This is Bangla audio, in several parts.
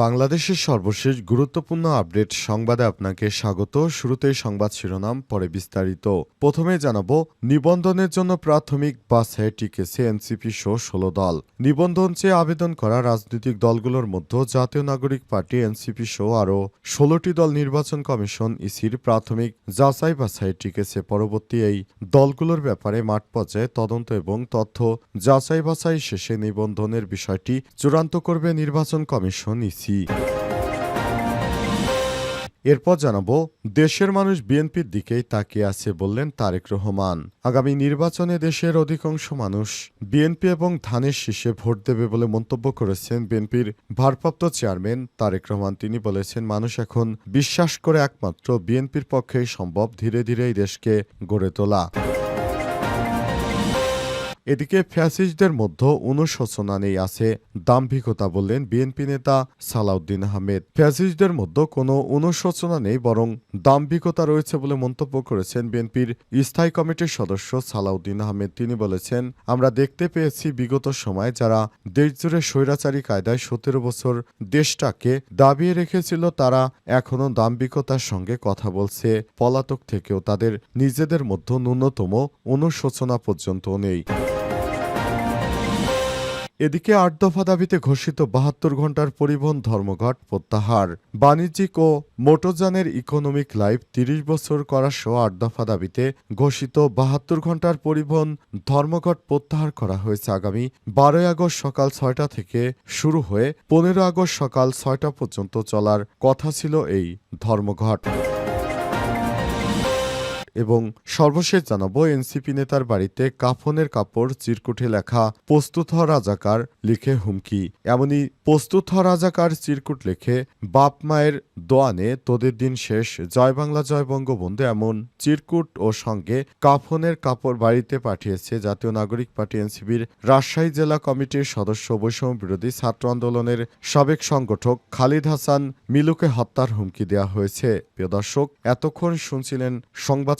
বাংলাদেশের সর্বশেষ গুরুত্বপূর্ণ আপডেট সংবাদে আপনাকে স্বাগত। শুরুতেই সংবাদ শিরোনাম, পরে বিস্তারিত। প্রথমে জানাব, নিবন্ধনের জন্য প্রাথমিক বাসে টিকেছে এনসিপি সহ ষোলো দল। নিবন্ধন চেয়ে আবেদন করা রাজনৈতিক দলগুলোর মধ্যে জাতীয় নাগরিক পার্টি, এনসিপি সহ আরও ষোলোটি দল নির্বাচন কমিশন, ইসির প্রাথমিক যাচাই বাছাই টিকেছে। পরবর্তী এই দলগুলোর ব্যাপারে মাঠ পর্যায়ে তদন্ত এবং তথ্য যাচাই বাছাই শেষে নিবন্ধনের বিষয়টি চূড়ান্ত করবে নির্বাচন কমিশন, ইসি। এরপর জানাব, দেশের মানুষ বিএনপির দিকেই তাকিয়ে আছে বললেন তারেক রহমান। আগামী নির্বাচনে দেশের অধিকাংশ মানুষ বিএনপি এবং ধানের শীষে ভোট দেবে বলে মন্তব্য করেছেন বিএনপির ভারপ্রাপ্ত চেয়ারম্যান তারেক রহমান। তিনি বলেছেন, মানুষ এখন বিশ্বাস করে একমাত্র বিএনপির পক্ষেই সম্ভব ধীরে ধীরে এই দেশকে গড়ে তোলা। এদিকে ফ্যাসিস্টদের মধ্যে অনুশোচনা নেই আছে, দাম্ভিকতা বললেন বিএনপি নেতা সালাউদ্দিন আহমেদ। ফ্যাসিস্টদের মধ্যে কোনো অনুশোচনা নেই, বরং দাম্ভিকতা রয়েছে বলে মন্তব্য করেছেন বিএনপির স্থায়ী কমিটির সদস্য সালাউদ্দিন আহমেদ। তিনি বলেছেন, আমরা দেখতে পেয়েছি বিগত সময় যারা দেশজুড়ে স্বৈরাচারী কায়দায় সতেরো বছর দেশটাকে দাবিয়ে রেখেছিল, তারা এখনও দাম্ভিকতার সঙ্গে কথা বলছে। পলাতক থেকেও তাদের নিজেদের মধ্যে ন্যূনতম অনুশোচনা পর্যন্ত নেই। এদিকে আট দফা দাবিতে ঘোষিত বাহাত্তর ঘণ্টার পরিবহন ধর্মঘট প্রত্যাহার। বাণিজ্যিক ও মোটরযানের ইকোনমিক লাইফ তিরিশ বছর করা সহ আট দফা দাবিতে ঘোষিত বাহাত্তর ঘণ্টার পরিবহন ধর্মঘট প্রত্যাহার করা হয়েছে আগামী বারোই আগস্ট সকাল ছয়টা থেকে শুরু হয়ে পনেরো আগস্ট সকাল ছয়টা পর্যন্ত চলার কথা ছিল এই ধর্মঘট। এবং সর্বশেষ জানাব এনসিপি নেতার বাড়িতে কাফনের কাপড় চিরকুটে লেখা প্রস্তুত হ রাজাকার লিখে হুমকি। এমনই প্রস্তুত হ রাজাকার চিরকুট লেখে বাপ মায়ের দোয়ানে তোদের দিন শেষ, জয় বাংলা, জয় বঙ্গবন্ধু এমন চিরকুট ও সঙ্গে কাফনের কাপড় বাড়িতে পাঠিয়েছে জাতীয় নাগরিক পার্টি এনসিপির রাজশাহী জেলা কমিটির সদস্য বৈষম্য বিরোধী ছাত্র আন্দোলনের সাবেক সংগঠক খালিদ হাসান মিলুকে হত্যার হুমকি দেওয়া হয়েছে। প্রিয় দর্শক, এতক্ষণ শুনছিলেন সংবাদ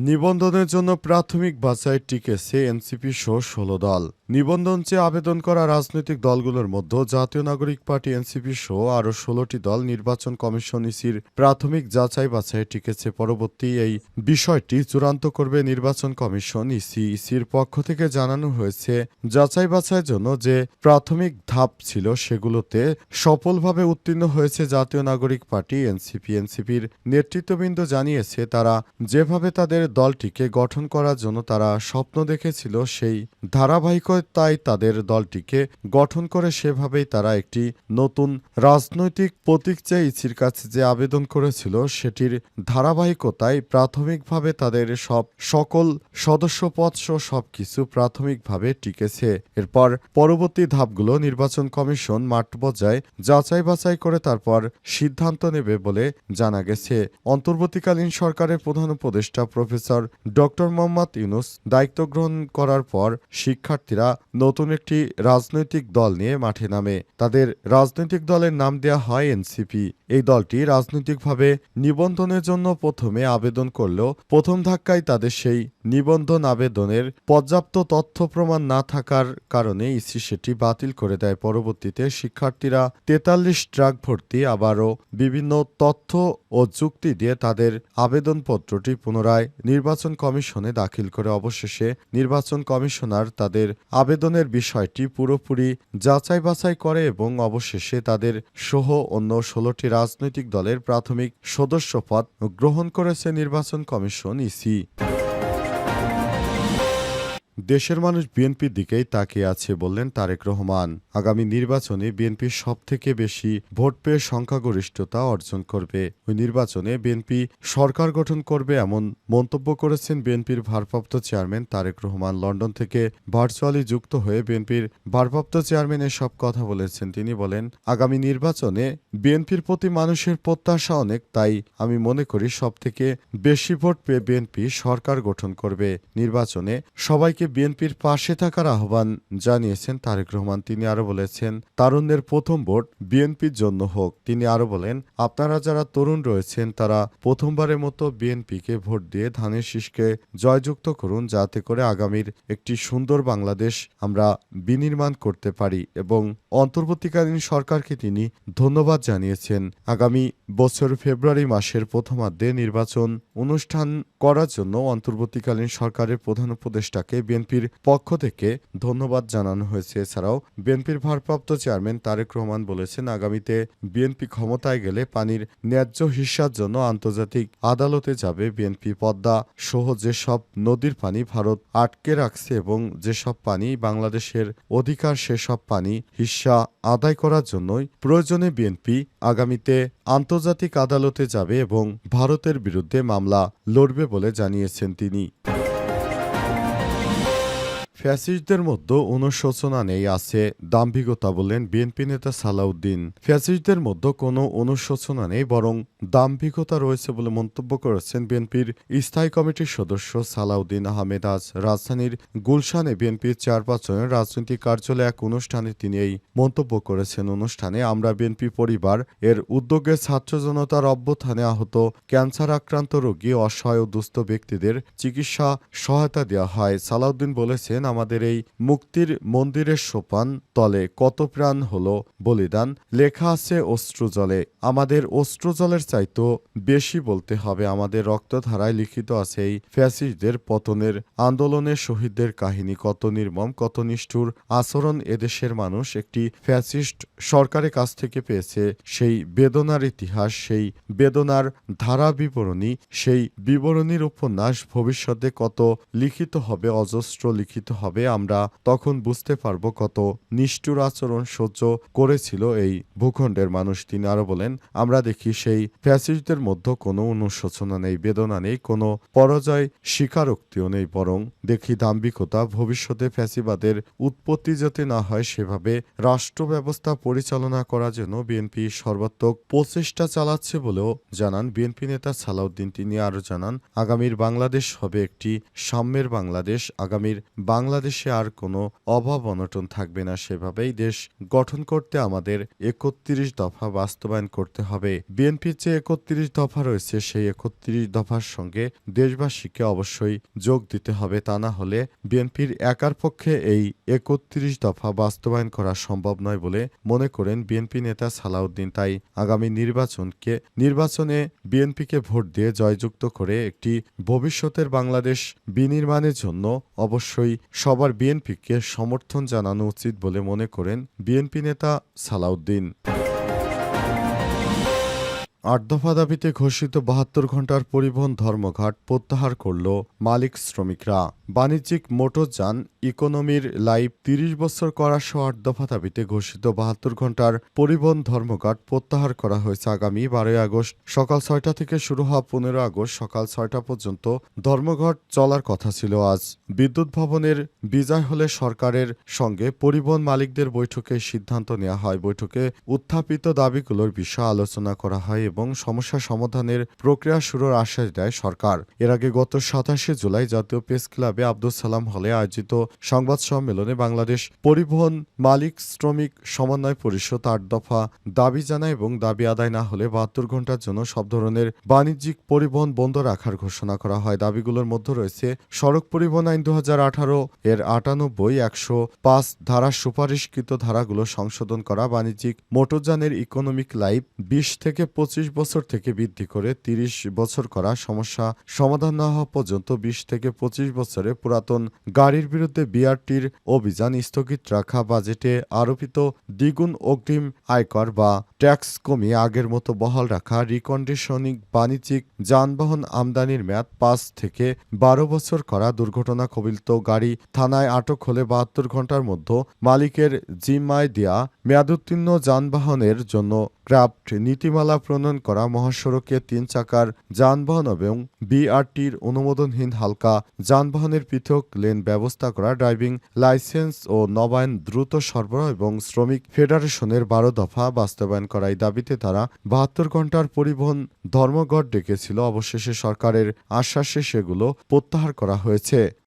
নিবন্ধনের জন্য প্রাথমিক বাছাই টিকেছে এনসিপি সহ ষোলো দল। নিবন্ধন চেয়ে আবেদন করা রাজনৈতিক দলগুলোর মধ্যে জাতীয় নাগরিক পার্টি, এনসিপি সহ আরও ষোলোটি দল নির্বাচন কমিশন ইসির প্রাথমিক যাচাই বাছাই টিকেছে। পরবর্তী এই বিষয়টি চূড়ান্ত করবে নির্বাচন কমিশন ইসি। ইসির পক্ষ থেকে জানানো হয়েছে, যাচাই বাছাইয়ের জন্য যে প্রাথমিক ধাপ ছিল সেগুলোতে সফলভাবে উত্তীর্ণ হয়েছে জাতীয় নাগরিক পার্টি, এনসিপি। এনসিপির নেতৃত্ববৃন্দ জানিয়েছে, তারা যেভাবে তাদের দলটিকে গঠন করার জন্য তারা স্বপ্ন দেখেছিল, সেই ধারাবাহিকতায় তাদের দলটিকে গঠন করে সেভাবেই তারা একটি নতুন রাজনৈতিক প্রতীক চেয়ে ইসির কাছে যে আবেদন করেছিল সেটির ধারাবাহিকতায় প্রাথমিকভাবে তাদের সব সকল সদস্যপদ সহ সবকিছু প্রাথমিকভাবে টিকেছে। এরপর পরবর্তী ধাপগুলো নির্বাচন কমিশন মাঠ পর্যায়ে যাচাই বাছাই করে তারপর সিদ্ধান্ত নেবে বলে জানা গেছে। অন্তর্বর্তীকালীন সরকারের প্রধান উপদেষ্টা প্রফেসর ডক্টর মোহাম্মদ ইউনুস দায়িত্ব গ্রহণ করার পর শিক্ষার্থীরা নতুন একটি রাজনৈতিক দল নিয়ে মাঠে নামে। তাদের রাজনৈতিক দলের নাম দেওয়া হয় এনসিপি। এই দলটি রাজনৈতিকভাবে নিবন্ধনের জন্য প্রথমে আবেদন করলেও প্রথম ধাক্কায় তাদের সেই নিবন্ধন আবেদনের পর্যাপ্ত তথ্য প্রমাণ না থাকার কারণে ইসি সেটি বাতিল করে দেয়। পরবর্তীতে শিক্ষার্থীরা তেতাল্লিশ ট্রাক ভর্তি, আবারও বিভিন্ন তথ্য ও যুক্তি দিয়ে তাদের আবেদনপত্রটি পুনরায় নির্বাচন কমিশনে দাখিল করে অবশেষে নির্বাচন কমিশনার তাদের আবেদনের বিষয়টি পুরোপুরি যাচাই বাছাই করে এবং অবশেষে তাদের সহ অন্য ষোলোটি রাজনৈতিক দলের প্রাথমিক সদস্যপদ গ্রহণ করেছে নির্বাচন কমিশন ইসি। দেশের মানুষ বিএনপির দিকেই তাকিয়ে আছে বললেন তারেক রহমান। আগামী নির্বাচনে বিএনপি সবথেকে বেশি ভোট পেয়ে সংখ্যাগরিষ্ঠতা অর্জন করবে। ওই নির্বাচনে বিএনপি সরকার গঠন করবে এমন মন্তব্য করেছেন বিএনপির ভারপ্রাপ্ত চেয়ারম্যান তারেক রহমান। লন্ডন থেকে ভার্চুয়ালি যুক্ত হয়ে বিএনপির ভারপ্রাপ্ত চেয়ারম্যান এসব কথা বলেছেন। তিনি বলেন, আগামী নির্বাচনে বিএনপির প্রতি মানুষের প্রত্যাশা অনেক, তাই আমি মনে করি সবথেকে বেশি ভোট পেয়ে বিএনপি সরকার গঠন করবে। নির্বাচনে সবাইকে বিএনপির পাশে থাকার আহ্বান জানিয়েছেন তারেক রহমান। তিনি আরও বলেছেন, তারুণদের প্রথম ভোট বিএনপির জন্য হোক। তিনি আরও বলেন, আপনারা যারা তরুণ রয়েছেন, তারা প্রথমবারের মতো বিএনপিকে ভোট দিয়ে ধানের শীষকে জয়যুক্ত করুন, যাতে করে আগামীর একটি সুন্দর বাংলাদেশ আমরা বিনির্মাণ করতে পারি। এবং অন্তর্বর্তীকালীন সরকারকে তিনি ধন্যবাদ জানিয়েছেন, আগামী বছর ফেব্রুয়ারি মাসের প্রথমার্ধে নির্বাচন অনুষ্ঠান করার জন্য অন্তর্বর্তীকালীন সরকারের প্রধান উপদেষ্টাকে বিএনপির পক্ষ থেকে ধন্যবাদ জানানো হয়েছে। এছাড়াও বিএনপির ভারপ্রাপ্ত চেয়ারম্যান তারেক রহমান বলেছেন, আগামীতে বিএনপি ক্ষমতায় গেলে পানির ন্যায্য হিস্যার জন্য আন্তর্জাতিক আদালতে যাবে। বিএনপি পদ্মা সহ যেসব নদীর পানি ভারত আটকে রাখছে এবং যেসব পানি বাংলাদেশের অধিকার, সেসব পানি হিস্যা আদায় করার জন্যই প্রয়োজনে বিএনপি আগামীতে আন্তর্জাতিক আদালতে যাবে এবং ভারতের বিরুদ্ধে মামলা লড়বে বলে জানিয়েছেন তিনি। ফ্যাসিস্টদের মধ্যে অনুশোচনা নেই আছে দাম্ভিকতা বললেন বিএনপি নেতা সালাউদ্দিন। ফ্যাসিস্টদের মধ্যে কোনো অনুশোচনা নেই, বরং দাম্ভিকতা রয়েছে বলে মন্তব্য করেছেন বিএনপির স্থায়ী কমিটির সদস্য সালাউদ্দিন আহমেদ। আজ রাজধানীর গুলশানে বিএনপির চেয়ারপারসনের রাজনৈতিক কার্যালয়ে এক অনুষ্ঠানে তিনি এই মন্তব্য করেছেন। অনুষ্ঠানে আমরা বিএনপি পরিবার, এর উদ্যোগে ছাত্র জনতার অভ্যুত্থানে আহত ক্যান্সার আক্রান্ত রোগী, অসহায় ও দুস্থ ব্যক্তিদের চিকিৎসা সহায়তা দেওয়া হয়। সালাউদ্দিন বলেছেন আমাদের এই মুক্তির মন্দিরের সোপান তলে কত প্রাণ হলো বলিদান। লেখা আছে অশ্রুজলে আমাদের অশ্রুজলের চাইতো বেশি বলতে হবে। আমাদের রক্তধারায় লিখিত আছে এই ফ্যাসিস্টদের পতনের আন্দোলনের শহীদদের কাহিনী কত নির্মম, কত নিষ্ঠুর। আচরণ এদেশের মানুষ একটি ফ্যাসিস্ট সরকারের কাছ থেকে পেয়েছে। সেই বেদনার ইতিহাস, সেই বেদনার ধারা বিবরণী সেই বিবরণীর উপন্যাস ভবিষ্যতে কত লিখিত হবে, অজস্র লিখিত হবে, আমরা তখন বুঝতে পারব কত নিষ্ঠুর আচরণ সহ্য করেছিল এই ভূখণ্ডের মানুষ। তিনি আরও বলেন, আমরা দেখি সেই ফ্যাসিস্টদের মধ্যে কোনো অনুশোচনা নেই, বেদনা নেই, কোনো পরাজয় স্বীকারোক্তিও নেই, বরং দেখি দাম্ভিকতা ভবিষ্যতে ফ্যাসিবাদের উৎপত্তি যাতে না হয়, সেভাবে রাষ্ট্র ব্যবস্থা পরিচালনা করার জন্য বিএনপি সর্বাত্মক প্রচেষ্টা চালাচ্ছে বলেও জানান বিএনপি নেতা সালাউদ্দিন। তিনি আরও জানান, আগামীর বাংলাদেশ হবে একটি সাম্যের বাংলাদেশ, আগামীর বাংলাদেশে আর কোনো অভাব অনটন থাকবে না সেভাবেই দেশ গঠন করতে আমাদের একত্রিশ দফা বাস্তবায়ন করতে হবে। বিএনপির যে একত্রিশ দফা রয়েছে, সেই একত্রিশ দফার সঙ্গে দেশবাসীকে অবশ্যই যোগ দিতে হবে। তা না হলে বিএনপির একার পক্ষে এই একত্রিশ দফা বাস্তবায়ন করা সম্ভব নয় বলে মনে করেন বিএনপি নেতা সালাউদ্দিন। তাই আগামী নির্বাচনকে, নির্বাচনে বিএনপিকে ভোট দিয়ে জয়যুক্ত করে একটি ভবিষ্যতের বাংলাদেশ বিনির্মাণের জন্য অবশ্যই সবার বিএনপিকে সমর্থন জানানো উচিত বলে মনে করেন বিএনপি নেতা সালাউদ্দিন। আট দফা দাবিতে ঘোষিত বাহাত্তর ঘণ্টার পরিবহন ধর্মঘাট প্রত্যাহার করল মালিক শ্রমিকরা। বাণিজ্যিক মোটরযান ইকোনমির লাইভ তিরিশ বছর করা আট দফা দাবিতে ঘোষিত বাহাত্তর ঘণ্টার পরিবহন ধর্মঘট প্রত্যাহার করা হয়েছে আগামী বারোই আগস্ট। সকাল ছয়টা থেকে শুরু হওয়া পনেরো আগস্ট সকাল ছয়টা পর্যন্ত ধর্মঘট চলার কথা ছিল আজ। বিদ্যুৎ ভবনের বিজয় হলে সরকারের সঙ্গে পরিবহন মালিকদের বৈঠকে সিদ্ধান্ত নেওয়া হয়। বৈঠকে উত্থাপিত দাবিগুলোর বিষয়ে আলোচনা করা হয় এবং সমস্যা সমাধানের প্রক্রিয়া শুরুর আশ্বাস দেয় সরকার। এর আগে গত সাতাশে জুলাই জাতীয় প্রেস ক্লাবে আব্দুল সালাম হলে আয়োজিত সংবাদ সম্মেলনে বাংলাদেশ পরিবহন মালিক শ্রমিক সমন্বয় পরিষদ আট দফা দাবি জানায় এবং দাবি আদায় না হলে বাহাত্তর ঘণ্টার জন্য সব ধরনের বাণিজ্যিক পরিবহন বন্ধ রাখার ঘোষণা করা হয়। দাবিগুলোর মধ্যে রয়েছে সড়ক পরিবহন আইন দু এর আটানব্বই, একশো পাঁচ ধারা সুপারিশকৃত ধারাগুলো সংশোধন করা, বাণিজ্যিক মোটরযানের ইকোনমিক লাইফ বিশ থেকে পঁচিশ বছর থেকে বৃদ্ধি করে তিরিশ বছর করা, সমস্যা সমাধান না হওয়া পর্যন্ত বিশ থেকে পঁচিশ বছরে করে পুরাতন গাড়ির বিরুদ্ধে বিআরটির অভিযান স্থগিত রাখা বাজেটে আরোপিত দ্বিগুণ অগ্রিম আয়কর বা ট্যাক্স কমিয়ে আগের মতো বহাল রাখা রিকন্ডিশনিং বাণিজ্যিক যানবাহন আমদানির মেয়াদ পাঁচ থেকে বারো বছর করা দুর্ঘটনা কবিলত গাড়ি থানায় আটক হলে বাহাত্তর ঘণ্টার মধ্যে মালিকের জিম্মায় দেয়া মেয়াদোত্তীর্ণ যানবাহনের জন্য ক্রাফট নীতিমালা প্রণয়ন করা মহাসড়কে তিন চাকার যানবাহন এবং বিআরটির অনুমোদনহীন হালকা যানবাহনের পৃথক লেন ব্যবস্থা করা, ড্রাইভিং লাইসেন্স ও নবায়ন দ্রুত সরবরাহ এবং শ্রমিক ফেডারেশনের বারো দফা বাস্তবায়ন করা এই দাবিতে তারা বাহাত্তর ঘণ্টার পরিবহন ধর্মঘট ডেকেছিল। অবশেষে সরকারের আশ্বাসে সেগুলো প্রত্যাহার করা হয়েছে।